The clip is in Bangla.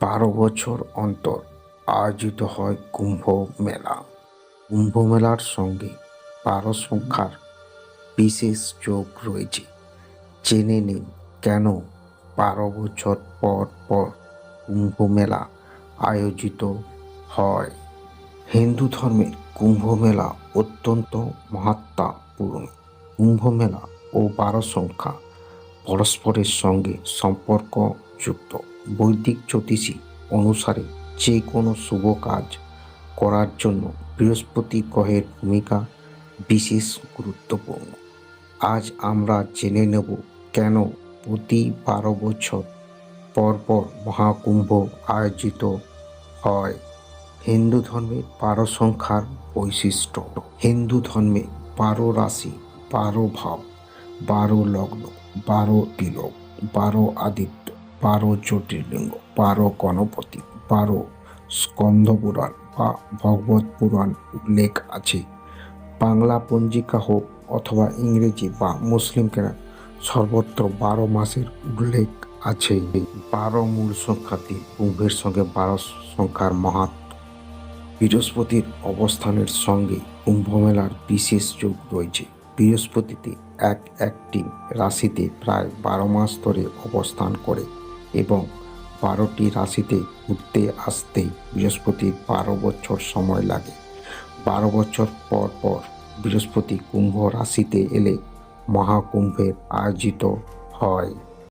বারো বছর অন্তর আয়োজিত হয় কুম্ভ মেলা। কুম্ভ মেলার সঙ্গে বারো সংখ্যার বিশেষ যোগ রয়েছে। জেনে নিন কেন বারো বছর পর পর কুম্ভ মেলা আয়োজিত হয়। হিন্দু ধর্মের কুম্ভ মেলা অত্যন্ত মহাত্মাপূর্ণ। কুম্ভ মেলা ও বারো সংখ্যা পরস্পরের সঙ্গে সম্পর্কযুক্ত। বৈদিক জ্যোতিষী অনুসারে যে কোনো শুভ কাজ করার জন্য বৃহস্পতি গ্রহের ভূমিকা বিশেষ গুরুত্বপূর্ণ। আজ আমরা জেনে নেব কেন প্রতি বারো বছর পর পর মহাকুম্ভ আয়োজিত হয়। হিন্দু ধর্মে বারো সংখ্যার বৈশিষ্ট্য। হিন্দু ধর্মে বারো রাশি, বারো ভাব, বারো লগ্ন, বারো তিলক, বারো আদিত্য বারো জ্যোতির্লিঙ্গ বারো গণপতি বারো স্কন্ধ পুরাণ বা ভগবত পুরাণ উল্লেখ আছে। বাংলা পঞ্জিকা হোক অথবা ইংরেজি বা মুসলিম কেনা সর্বত্র বারো মাসের উল্লেখ আছে। বারো মূল সংখ্যাতে কুম্ভের সঙ্গে বারো সংখ্যার মাহাত্ম। বৃহস্পতির অবস্থানের সঙ্গে কুম্ভ মেলার বিশেষ যোগ রয়েছে। বৃহস্পতিতে এক একটি রাশিতে প্রায় বারো মাস ধরে অবস্থান করে। এবং বারোটি রাশিতে ঘুরতে আসতে বৃহস্পতির বারো বছর সময় লাগে। বারো বছর পর পর বৃহস্পতি কুম্ভ রাশিতে এলে মহাকুম্ভের আয়োজিত হয়।